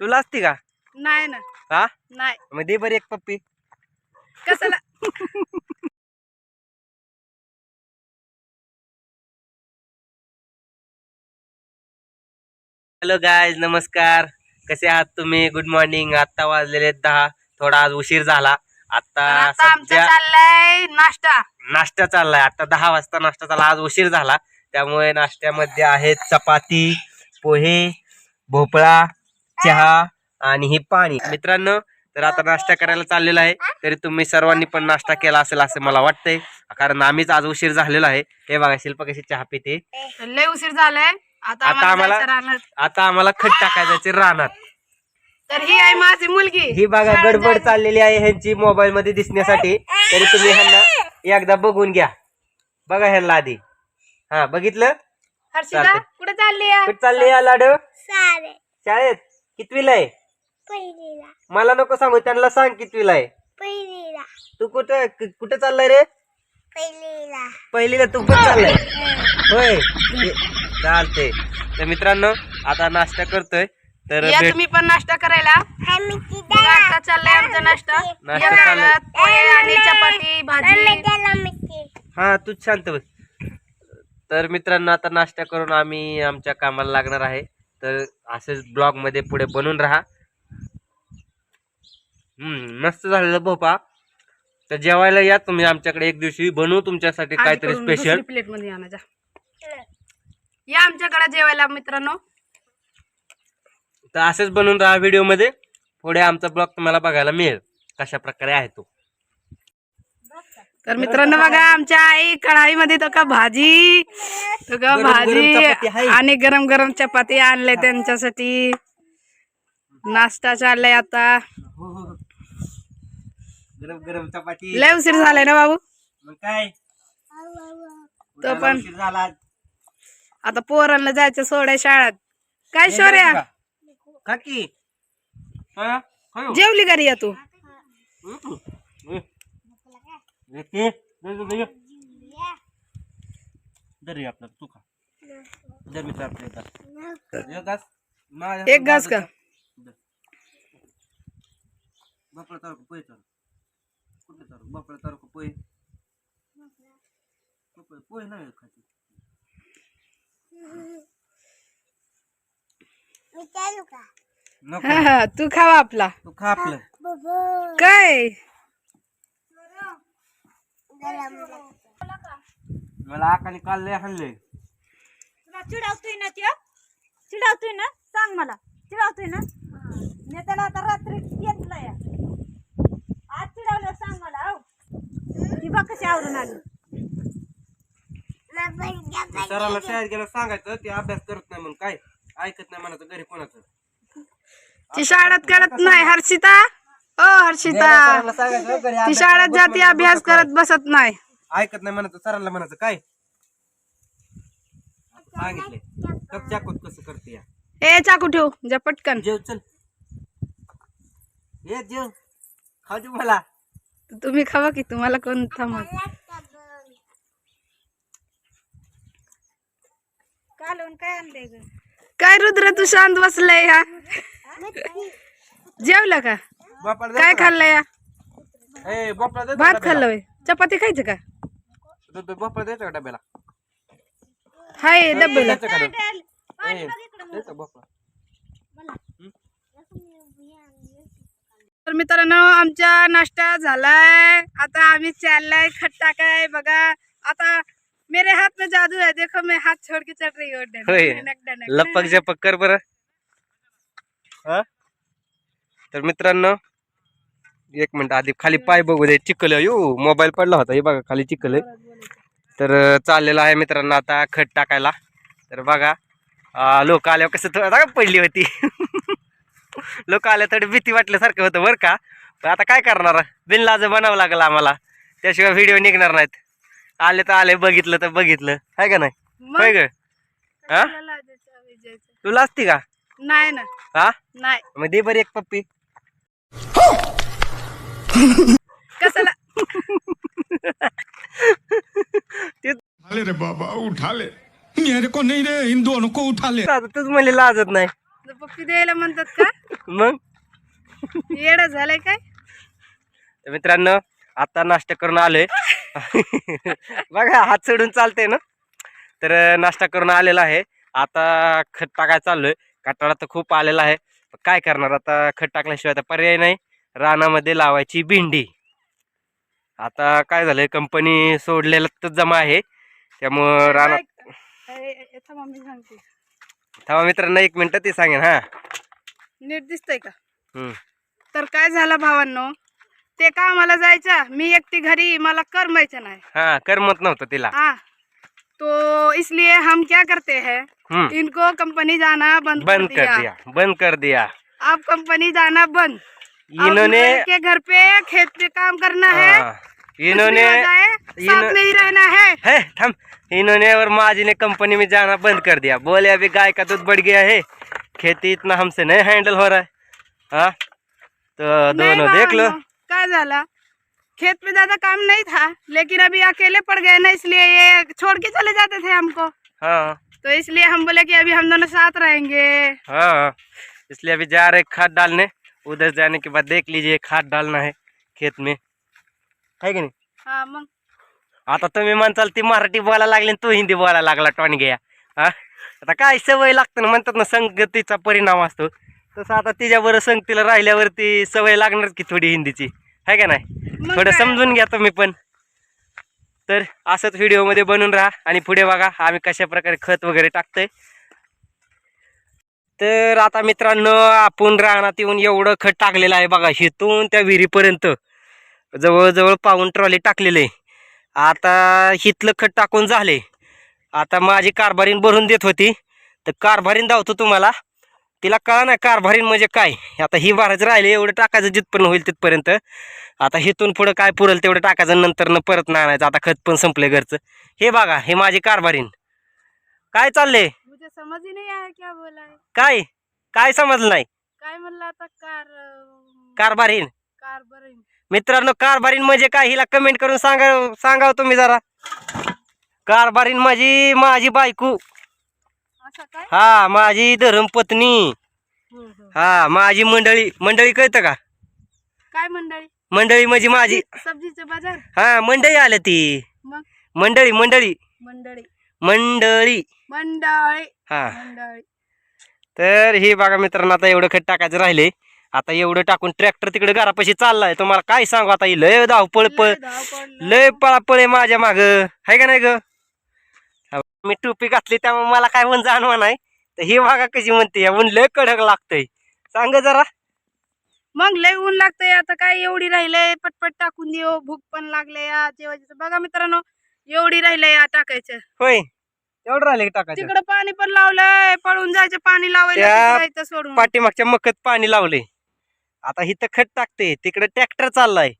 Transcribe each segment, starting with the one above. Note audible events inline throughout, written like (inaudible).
तुला असती का? नाही ना. हा? नाही. मग दे बरी एक पप्पी. कशाला? हॅलो गायज नमस्कार. कसे आहात तुम्ही? गुड मॉर्निंग आता वाजलेले आहेत दहा. थोडा आज उशीर झाला. आता आता आमचा सध्या चाललाय नाश्ता. नाश्ता चाललाय. आता दहा वाजता नाश्ता झाला आज उशीर झाला. त्यामुळे नाश्त्यामध्ये आहेत चपाती पोहे भोपळा चहा आणि हे पाणी. मित्रांनो तर आता नाश्ता करायला चाललेला आहे. तरी तुम्ही सर्वांनी पण नाश्ता केला असेल असं मला वाटतंय. कारण आम्हीच आज उशीर झालेला आहे. हे बघा शिल्पा कशी चहा पिते. लय उशीर झालाय. आता आम्हाला. आता आम्हाला खट टाकायचे रानात. तर ही आहे माझी मुलगी. ही बघा गडबड चाललेली आहे ह्यांची मोबाईल मध्ये दिसण्यासाठी. तरी तुम्ही ह्यांना एकदा बघून घ्या. बघा ह्यांना आधी. हा बघितलं. कुठे चालली चालली या लाडू? शाळेत? कितवीला आहे? पहिलीला. मला नको सांगू त्यांना सांग कितवीला आहे. पहिलीला. तू कुठं क- कुठं चाललाय रे? पहिलीला. पहिलीला तू पण चाललाय. होय. हे- चालते तर मित्रांनो आता नाश्ता करतोय. तर या भेट तुम्ही पण नाश्ता करायला. आम्ही मग आता चाललाय आमचा नाश्ता. नाश्ता या चाललाय. घरात पोहे आणि चपाती भाजी. त्याला हा तू शांत बस. तर मित्रांनो आता नाश्ता करून आम्ही आमच्या कामाला लागणार आहे. तर असेच ब्लॉगमध्ये पुढे बनून राहा. मस्त झालेलं भोपा तर जेवायला या तुम्ही आमच्याकडे एक दिवशी बनवू तुमच्यासाठी काहीतरी स्पेशल प्लेटमध्ये या आमच्याकडे जेवायला मित्रांनो. तर असेच बनवून राहा व्हिडिओमध्ये. पुढे आमचा ब्लॉग तुम्हाला बघायला मिळेल. कशा प्रकारे आहे तो. तर मित्रांनो बघा आमच्या आई कढाईमध्ये तो का भाजी तो का गरम गरम भाजी. आणि गरम गरम चपाती आणले त्यांच्यासाठी. नाश्ता चाललाय आता. गरम गरम चपाती. लय उशीर झालाय ना बाबू मग काय? (laughs) तो पण उशीर झाला. आता पोरांना जायचं सोडाय शाळेत. काय शौर्या? काकी हा? खाऊ. जेवली घरी या तू? येते. दे, दे, दे. दर हे आपलं तू खा दर मी चालतो एक घास. एक घास. माझ्या एक घास का. बापडा तारक पोहे चालू कुठे तारक बापडा तारक पोहे पोहे- नाही खाते मी चालू का नको हा, हा, तू खावा आपला तू खा आपलं काय मला आकाने काल लय हाणलंय तुला चिडावतोय ना त्यो? चिडावतोय ना? सांग मला. चिडावतोय ना? मी त्याला आता रात्री घेतलं या आज चिडावलं सांग मला हो. ती बघ कशी आवरून आली. सराला शाळेत गेला सांगायचं ते अभ्यास करत नाही म्हणून काय ऐकत नाही म्हणायचं घरी कोणाचं. ती शाळेत करत नाही हर्षिता. ओ हर्षिता ती शाळेत जाती अभ्यास. करत बसत नाही. ऐकत नाही म्हणायचं सरांना म्हणायचं काय? सांगितले कप चाकूत कसं करते या? ए चाकू ठेव जा पटकन. जेव चल. ये जेव. खाऊ दे मला. तुम्ही खावा की तुम्हाला कोण कालवून काय आणलंय ग? काय रुद्र तू शांत बसलाय हा? जेवलं का? काय खाल्लंय या ए बापला देतो भात का खाल्लं होय. चपाती खायचं का डब्याला? दे- बापाला द्यायचं का डब्याला हाय डब्याला द्यायचं का डब्याला? ए, द्यायचं बापाला. तर मित्रांनो आमचा नाश्ता झालाय आता आम्ही चाललाय खट्टा काय बघा आता मेरे हाथ में जादू है देखो मैं हाथ छोड़ के चल रही हूँ डन- होय. डनक- डनक- लपक झपक कर बर तर मित्रांनो एक मिनिट आधी खाली पाय बघू दे चिखल आहे. यो मोबाईल पडला होता हे बघा खाली चिखल आहे. तर चाललेलं आहे मित्रांनो आता खत टाकायला. तर बघा लोक आल्यावर कसं थोडं पडली होती. (laughs) लोक आल्या थोडी भीती वाटल्यासारखं होतं बरं का. पण आता काय करणार? बिनलाज बनावं लागलं आम्हाला. त्याशिवाय व्हिडिओ निघणार नाहीत. आले तर आले बघितलं तर बघितलं. आहे का नाही? होय ग? हा? असती का? नाही ना. हा? नाही. मग दे बरी एक पप्पी. कशाला? उठा ले रे बाबा उठा ले मेरे को नहीं रे इन दोनों को उठा ले आता तूच म्हणले लाजत नाही. पप्पी द्यायला म्हणतात का? मग? येडं झालंय काय? तर मित्रांनो आता नाश्ता करून आलोय. बघा हात सोडून चालते ना? तर नाश्ता करून आलेला आहे. आता खत टाकायला चाललोय. कटाळा तर खूप आलेला आहे. काय करणार आता? खत टाकल्याशिवाय आता पर्याय नाही. रानामध्ये लावायची भेंडी. आता काय झालंय कंपनी सोडलेलं तर जमा आहे. त्यामुळं रानात थांबा मित्रांनो एक मिनिट ते सांगेन हा. नीट दिसतंय का? हम्म. तर काय झालं भावांनो ते कामाला जायचं मी एकटी घरी मला करमायचं नाही. हा करमत नव्हतं तिला. हाँ. तो इसलिए हम क्या करते हैं? हम्म. इनको कंपनी जाना बंद, बंद कर दिया. बंद कर दिया. अब कंपनी जाना बंद. इन्होंने के घर पे खेत पे काम करना है। हाँ, इन्होंने साथ में ही रहना है। है थम इन्होंने और माजी ने कंपनी में जाना बंद कर दिया। बोले अभी गाय का दूध बढ़ गया है। खेती इतना हमसे नहीं हैंडल हो रहा है। हाँ तो दोनों देख लो। क्या झाला खेत पे ज़्यादा काम नहीं था लेकिन अभी अकेले पड़ गए ना इसलिए ये छोड़ के चले जाते थे हमको। हाँ। तो इसलिए हम बोले कि अभी हम दोनों साथ रहेंगे। हाँ इसलिए अभी जा रहे खाद डालने। उधर जाने के बाद देख लीजिए खाद डालना है खेत में. है की नाही? हाँ मग? आता तुम्ही म्हणताल ती मराठी बोलायला लागली तू हिंदी बोलायला लागला टॉन घ्या हा? आता काय सवय लागतं ना म्हणतात ना संगतीचा परिणाम असतो. तसं आता तिच्याबरोबर संगतीला राहिल्यावरती सवय लागणार की थोडी हिंदीची. आहे का नाही? थोडं? समजून घ्या तुम्ही पण. तर असंच व्हिडिओमध्ये बनून राहा आणि पुढे बघा आम्ही कशा प्रकारे खत वगैरे टाकतोय. तर आता मित्रांनो आपण रानात येऊन एवढं खत टाकलेलं आहे बघा हिथून त्या विहिरीपर्यंत. जवळजवळ पाहून ट्रॉली टाकलेले. आता हिथलं खत टाकून झाले. आता माझी कारभारीन भरून देत होती. तर कारभारीन धावतो तुम्हाला. तिला कळा ना कारभारीन म्हणजे काय? आता ही भरायचं राहिले एवढं टाकायचं जिथपर्यंत होईल तिथपर्यंत. आता हिथून पुढं काय पुरेल तेवढं टाकायचं नंतर न परत नाही आणायचं. आता खत पण संपले घरचं. हे बघा हे माझी कारभारीन. काय चाललंय? मुझे समझ ही नहीं आया क्या बोला है? काय? काय समजलं नाही? काय म्हणलं आता? कार कारभारीन. कार बरं मित्रांनो कारभारीन म्हणजे काय? हिला कमेंट करून सांगा सांगाव तुम्ही जरा. कारभारीन माझी माझी बायको. असं काय? हा माझी धर्मपत्नी. हा माझी मंडळी. मंडळी कळतं का? काय मंडळी? मंडळी म्हणजे माझी. सब्जीचे बाजार? हा मंडळी आल्या ती. मग? मंडळी मंडळी. मंडळी. मंडळी. मंडळी हा. मंडळी. तर हे बघा मित्रांनो आता एवढं खत टाकायचं राहिले. आता एवढं टाकून ट्रॅक्टर तिकडे घरापाशी चाललाय. तुम्हाला काय सांगू आता ही लय धावपळ पळ लय पळापळ आहे माझ्या माग. आहे का नाही ग? मी टोपी घातली त्यामुळे मला काय म्हणून जाणवा नाही. तर ही बघा कशी म्हणते ऊन लय कडक लागतंय. सांग जरा. मग लय ऊन लागतंय आता काय एवढी राहिलंय पटपट टाकून देऊ. भूक पण लागले या जेवायचं. बघा मित्रांनो एवढी राहिलंय या टाकायचं. होय. एवढं राहिले टाकायचं. तिकडं पाणी पण लावलंय पळून जायचं पाणी लावायला त्या तिकडं जायचं सोडून. पाठीमागच्या मकत पाणी लावले आता इथं खत टाकते तिकडे ट्रॅक्टर चाललाय.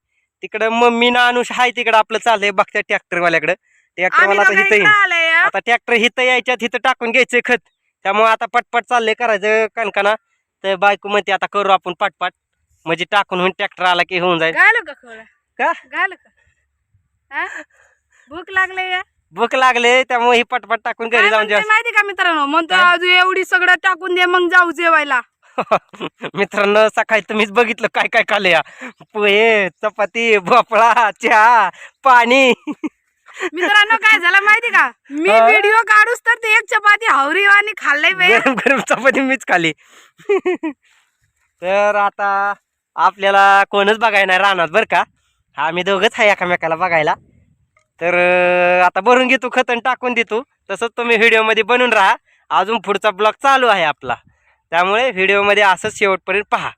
तिकडं मम्मी ना अनुष हाय तिकडं आपलं चाललंय बघत्या ट्रॅक्टरवाल्याकडं. आम्ही ट्रॅक्टरवाला आता दोघं इथं इकडं येईन. आलोय या. आता ट्रॅक्टर हिथं यायच्यात हिथं टाकून घ्यायचंय खत. त्यामुळे आता पटपट चाललंय करायचं कणकाना तर बायको म्हणते आता करू आपण पटपट. म्हणजे टाकून होऊन ट्रॅक्टर आला की होऊन जाईल. घालू का खोळा का? घालू का? हा? भूक लागले या भूक लागले त्यामुळे ही पटपट टाकून घरी जाऊन जेव. माहिती का मित्रांनो? म्हणतो? अजून एवढी सगळं टाकून दे मग जाऊ जेवायला. (laughs) मित्रांनो सकाळी तुम्हीच बघितलं काय काय खाल्लं या? पोहे चपाती भोपळा चहा पाणी. मित्रांनो काय झालं माहिती का? मी? व्हिडिओ काढूस तर ते एक चपाती हावरी आणि खाल्लंय गरम गरम चपाती मीच खाली (laughs) तर आता आपल्याला कोणच बघायला नाही राहणार बरं का? आम्ही दोघंच आहे एकामेकाला बघायला. तर आता भरून घेतो खतन टाकून देतो. तसंच तुम्ही व्हिडिओमध्ये बनून राहा. अजून पुढचा ब्लॉग चालू आहे आपला. त्यामुळे व्हिडिओमध्ये असंच शेवटपर्यंत पहा.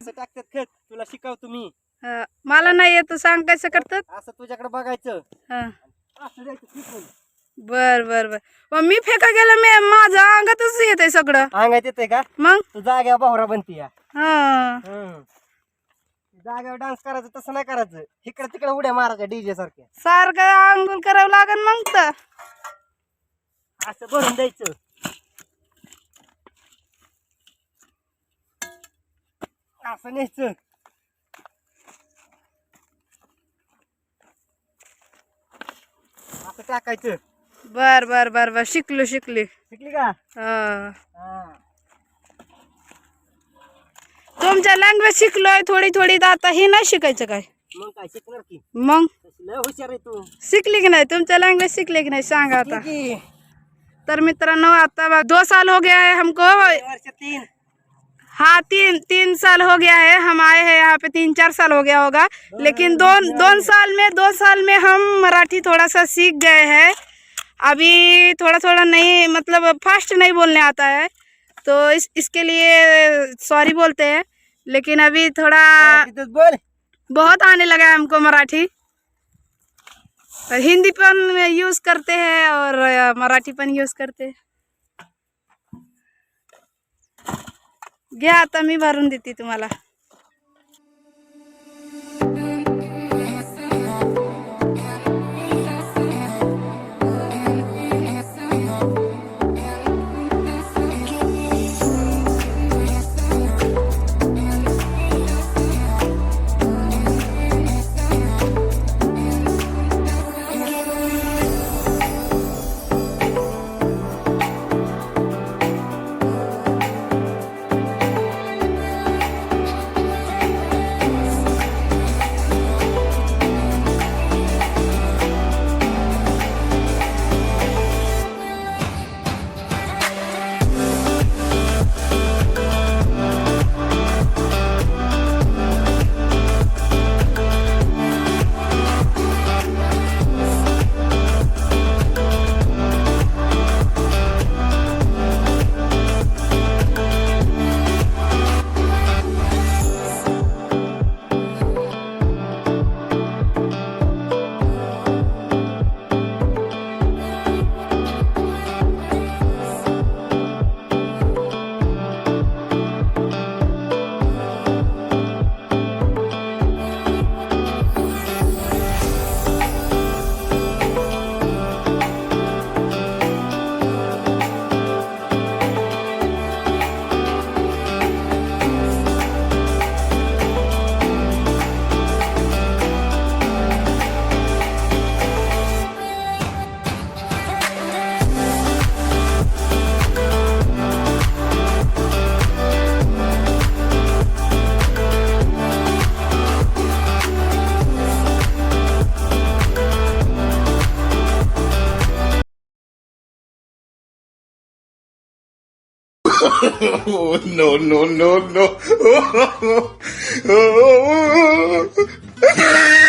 असं टाकतात खत. तुला शिकवतो मी हा, मला नाही येत सांग कसं करतात? असं तुझ्याकडे बघायचं. हा. असं द्यायचं फेकून. बर बर बर. मग मी फेका गेलं मी माझं अंगातच येत सगळं. अंगात येते का? मग? तू जाग्या भावरा बनती या. हा. हम्म. जागेवर डान्स करायचं तसं नाही करायचं. इकडे तिकडे उड्या मारायच्या डीजे सारख्या. सारखं आंघोळ करावं लागेल मग तर. असं भरून द्यायचं. असं न्यायचं. असं टाकायचं. बर बर बर बर. शिकलो शिकली. शिकली का? हा. हा. तुमच्या लँग्वेज शिकलोय थोडी थोडी तर आता हे नाही शिकायचं काय? मग काय शिकणार की? मग? लय हुशार आहे तू. शिकली की नाही? तुमच्या लँग्वेज शिकले की नाही? सांगा आता. की. तर मित्रांनो आता दो साल हो गया है हमको. वर्ष तीन. हाँ तीन तीन साल हो गया है हम आए हैं यहाँ पे तीन चार साल हो गया होगा। लेकिन दोन दोन साल में दो साल में हम मराठी थोड़ा सा सीख गए हैं। अभी थोड़ा थोड़ा नहीं मतलब फास्ट नहीं बोलने आता है। तो इस इसके लिए सॉरी बोलते हैं। लेकिन अभी थोड़ा बोल। बहुत आने लगा है हमको मराठी। और हिंदी पन यूज़ करते हैं और मराठी पन यूज़ करते हैं। गया आता मी भरून देते तुम्हाला। Oh, no, no, no, no. (laughs)